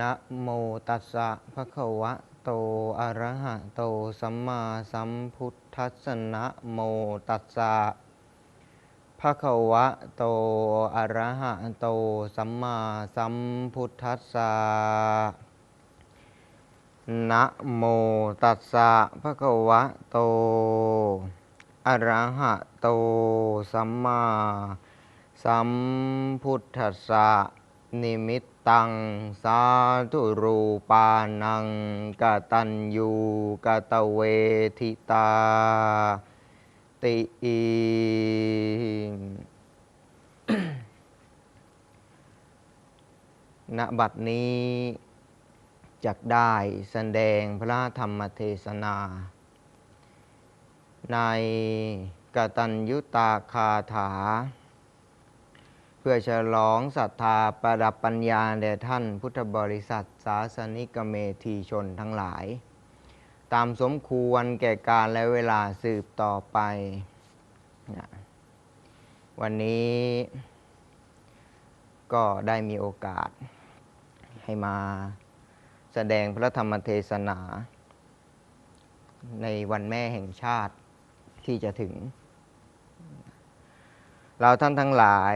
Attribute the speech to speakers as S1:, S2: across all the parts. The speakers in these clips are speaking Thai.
S1: นะโมตัสสะภะคะวะโตอะระหะโตสัมมาสัมพุทธัสสะนะโมตัสสะภะคะวะโตอะระหะโตสัมมาสัมพุทธัสสะนะโมตัสสะภะคะวะโตอะระหะโตสัมมาสัมพุทธัสสะนิมิต ตังสาธุรูปานังกตัญญูกตเวทิตา ติอิณบัดนี้จักได้แสดงพระธรรมเทศนา ในกตัญยุตาคาถา เพื่อฉลองศรัทธาประดับปัญญาแด่ท่านพุทธบริษัทสาสนิกเมธีชนทั้งหลาย ตามสมควรแก่การและเวลาสืบต่อไป วันนี้ก็ได้มีโอกาสให้มาแสดงพระธรรมเทศนา ในวันแม่แห่งชาติที่จะถึง เราท่านทั้งหลาย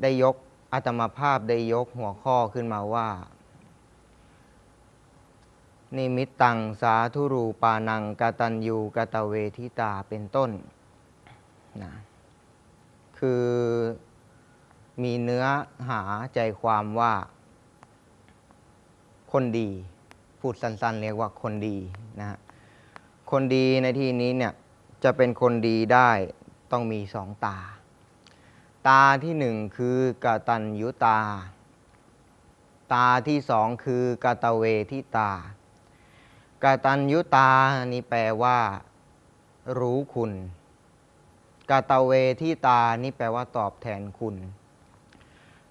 S1: ได้ยกอาตมาภาพได้ยกหัวข้อขึ้นมาว่า นิมิตตังสาธุรูปานังกตัญญูกตเวทิตาเป็นต้นนะคือมีเนื้อหาใจความว่า คนดี พูดสั้นๆ เรียกว่าคนดีนะ คนดีในที่นี้เนี่ย จะเป็นคนดีได้ต้องมีสองตา ตาที่หนึ่งคือกตัญยุตา ตาที่สองคือกตเวทิตา กตัญยุตานี่แปลว่า รู้คุณ กตเวทิตานี่แปลว่าตอบแทนคุณ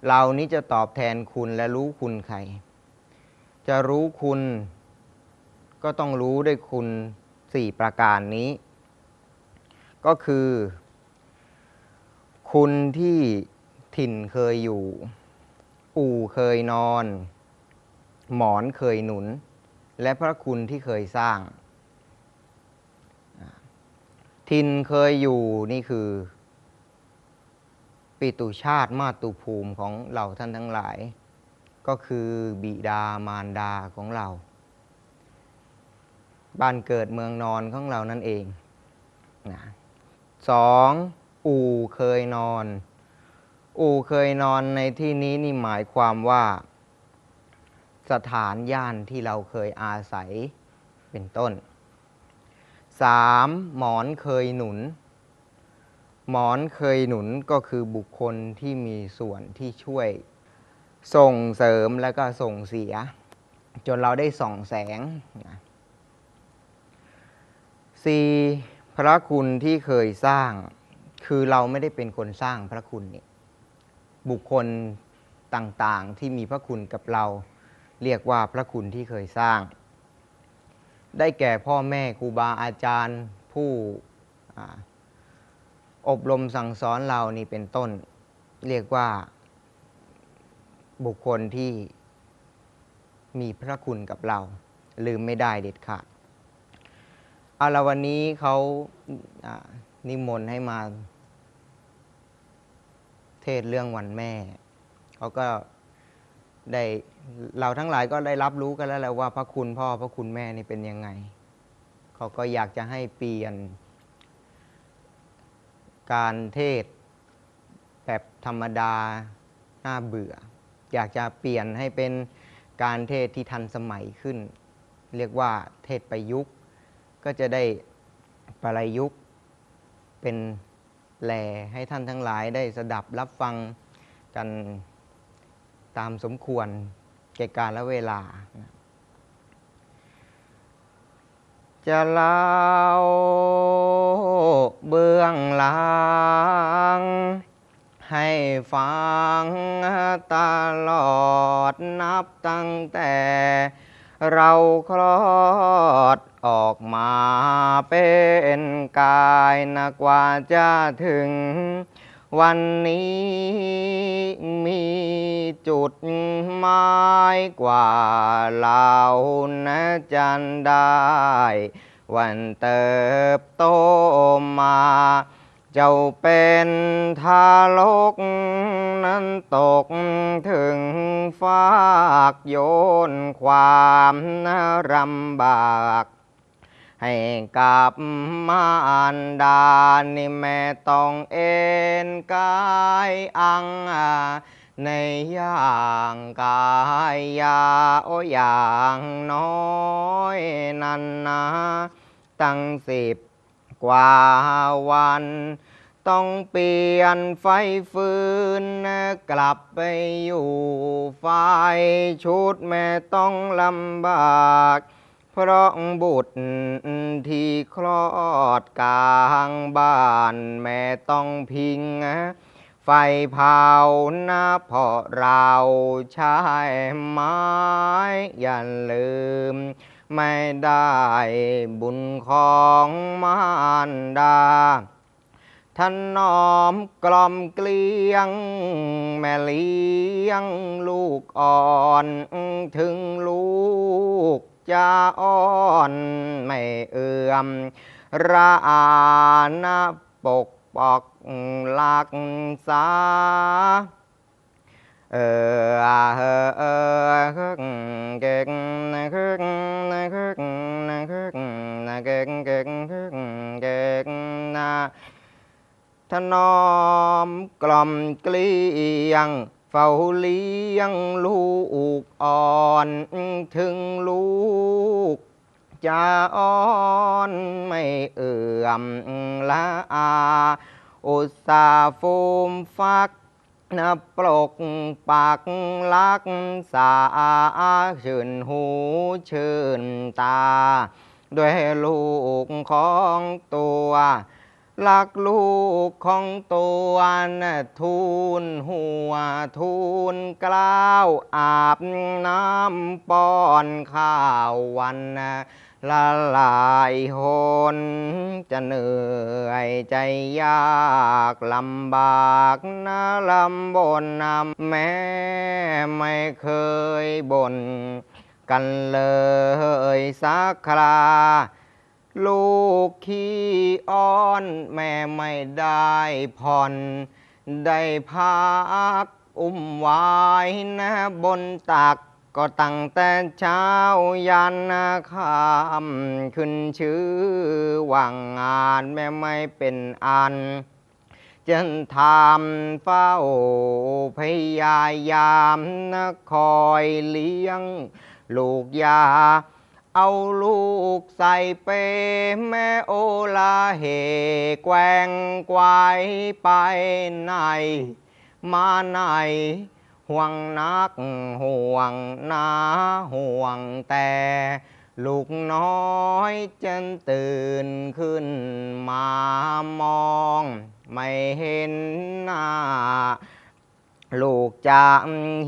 S1: เรานี้จะตอบแทนคุณและรู้คุณใคร จะรู้คุณ ก็ต้องรู้ด้วยคุณสี่ประการนี้ ก็คือ คุณที่ถิ่นเคยอยู่ อู่เคยนอน หมอนเคยหนุน และพระคุณที่เคยสร้างถิ่นเคยอยู่นี่คือปิตุชาติมาตุภูมิของเราท่านทั้งหลาย ก็คือบิดามารดาของเรา บ้านเกิดเมืองนอนของเรานั่นเองนะสอง อู่เคยนอน อู่เคยนอนในที่นี้นี่หมายความว่า สถานย่านที่เราเคยอาศัยเป็นต้นสามหมอนเคยหนุน หมอนเคยหนุนก็คือบุคคลที่มีส่วนที่ช่วย ส่งเสริมแล้วก็ส่งเสีย จนเราได้ส่องแสงนะสี่พระคุณที่เคยสร้าง คือเราไม่ได้เป็นคนสร้างพระคุณเนี่ยบุคคลต่างๆที่มีพระคุณกับเรา เรียกว่าพระคุณที่เคยสร้าง ได้แก่พ่อแม่ครูบาอาจารย์ผู้ออบรมสั่งสอนเรานี่เป็นต้น เรียกว่าบุคคลที่มีพระคุณกับเรา ลืมไม่ได้เด็ดขาดเอาละวันนี้เขา นิมนต์ให้มา เทศเรื่องวันแม่ เขาก็ได้เราทั้งหลายก็ได้รับรู้กันแล้วแหละว่า พระคุณพ่อพระคุณแม่นี่เป็นยังไง เขาก็อยากจะให้เปลี่ยน การเทศแบบธรรมดาน่าเบื่อ อยากจะเปลี่ยนให้เป็นการเทศที่ทันสมัยขึ้น เรียกว่าเทศประยุกต์ ก็จะได้ประยุกต์ เป็นแหล่ให้ท่านทั้งหลายได้สดับรับฟังกันตามสมควรแก่การและเวลา จะเล่าเบื้องหลัง ให้ฟังตลอดนับตั้งแต่ เราคลอดออกมาเป็นกายนะกว่าจะถึง วันนี้มีจุดหมายกว่าเรานะจันได้ วันเติบโตมา เจ้าเป็นทารกนั้นตกถึงฟากโยนความรำบาก ให้กับมารดานี่แม่ต้องเอ็นกายอัง ในอย่างกายยาโออย่างน้อยนันนะ ตั้งสิบ กว่าวัน ต้องเปลี่ยนไฟฟืนกลับไปอยู่ไฟชุดแม่ต้องลำบาก เพราะบุตรที่คลอดกลางบ้านแม่ต้องพิงไฟเผานะเพราะเราใช้ไม้อย่าลืม ไม่ได้บุญของมารดาท่านน้อมกล่อมเกลียง แม่เลี้ยงลูกอ่อนถึงลูกจะอ่อนไม่เอื่อมระอานปกปอกลักษา เอออาเออเออฮึกเก่งนะฮึกนะฮึกนะฮึกนะเก่งเก่งฮึกเก่งนะถนอมกล่อมเกลียงเฝ้าเลี้ยงลูกอ่อนถึงลูกจะอ่อนไม่เอื่อมละอา อุตสาฟูมฟัก นับปลกปากลักษาชื่นหูชื่นตา ด้วยลูกของตัวรักลูกของตัวนะทูลหัวทูลกล้าวอาบน้ำป้อนข้าววันนะ ละลายหนจะเหนื่อยใจยากลำบากนะลำบนนำแม่ไม่เคยบ่นกันเลยสักคราลูกขี้อ้อนแม่ไม่ได้ผ่อน ได้พักอุ้มไว้นะบนตัก ก็ตั้งแต่เช้ายันค่ำขึ้นชื่อว่างงานแม่ไม่เป็นอันจนทำเฝ้าพยายามนะคอยเลี้ยง ลูกยา เอาลูกใส่เปแม่โอลาเหแกว่งไกวไปไหน มาไหน ห่วงนักห่วงนาห่วงแต่ ลูกน้อยจนตื่นขึ้นมามอง ไม่เห็นหน้า ลูกจะ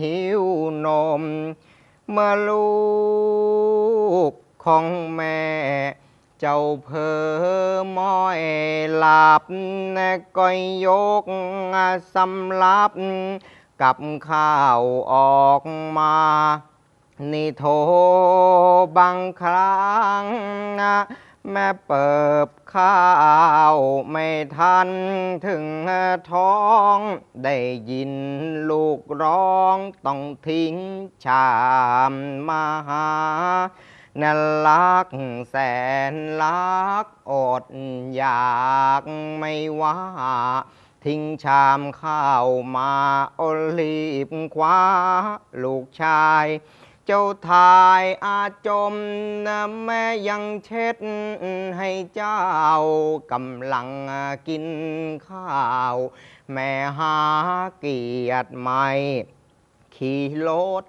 S1: หิวนม เมื่อลูกของแม่เจ้าเพอม้อยหลับก็ยกสำลับ กับข้าวออกมา นี่โทบางครั้งนะแม่เปิบข้าวไม่ทันถึงท้อง ได้ยินลูกร้องต้องทิ้งชามมาหานั่นลักแสนลักอดอยากไม่ว่า ทิ้งชามข้าวมาอลีบคว้าลูกชาย เจ้าทายอาจมนะแม่ยังเช็ดให้เจ้ากำลังกินข้าว แม่หาเกียรติไม่ขี่รถ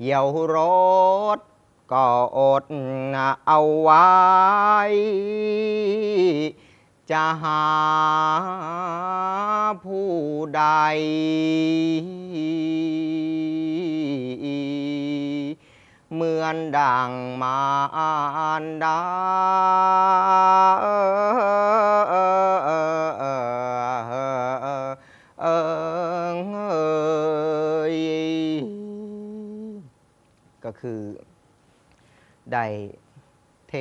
S1: เยี่ยวรถก็อดเอาไว้ จะหาผู้ใด เหมือนดังมารดาเอยก็คือ ได้เท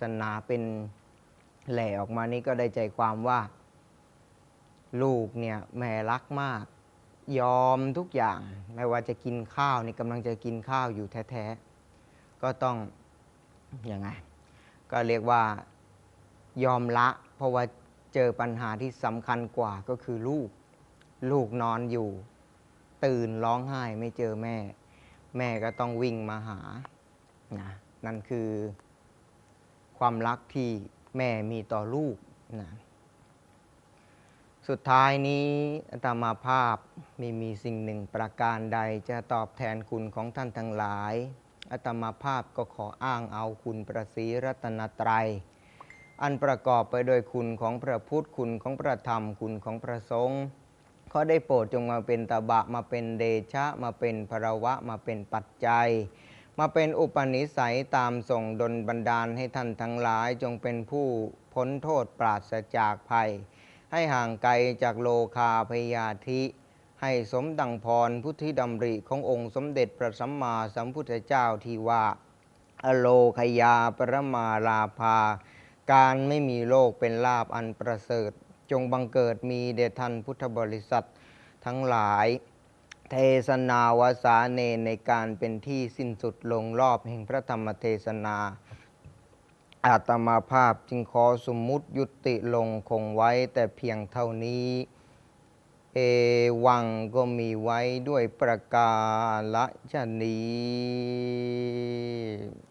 S1: ศนาเป็น แหล่ออกมานี่ก็ได้ใจความว่า ลูกเนี่ยแม่รักมาก ยอมทุกอย่าง ไม่ว่าจะกินข้าวนี่กำลังจะกินข้าวอยู่แท้ๆ ก็ต้องอยังไง ก็เรียกว่ายอมละ เพราะว่าเจอปัญหาที่สำคัญกว่าก็คือลูก ลูกนอนอยู่ ตื่นร้องไห้ไม่เจอแม่ แม่ก็ต้องวิ่งมาหานะนั่นคือความรักที่ แม่มีต่อลูกนะสุดท้ายนี้อาตมาภาพมีมีสิ่งหนึ่งประการใดจะตอบแทนคุณของท่านทั้งหลายอาตมาภาพก็ขออ้างเอาคุณประศีรัตนตรัย อันประกอบไปโดยคุณของพระพุทธคุณของพระธรรมคุณของพระสงฆ์ขอได้โปรดจงมาเป็นตบะมาเป็นเดชะมาเป็นภรวะมาเป็นปัจจัย มาเป็นอุปนิสัยตามส่งดลบันดาลให้ท่านทั้งหลายจงเป็นผู้พ้นโทษปราศจากภัย ให้ห่างไกลจากโลคาพยาธิ ให้สมดังพรพุทธิดำริขององค์สมเด็จพระสัมมาสัมพุทธเจ้าที่ว่า อโลคยาปรมาลาภา การไม่มีโลกเป็นลาบอันประเสริฐ จงบังเกิดมีเดชท่านพุทธบริษัททั้งหลาย เทศนาวสาเนในการเป็นที่สิ้นสุดลงรอบแห่งพระธรรมเทศนาอาตมาภาพจึงขอสมมุติยุติลงคงไว้แต่เพียงเท่านี้ เอวังก็มีไว้ด้วยประกาศชนี้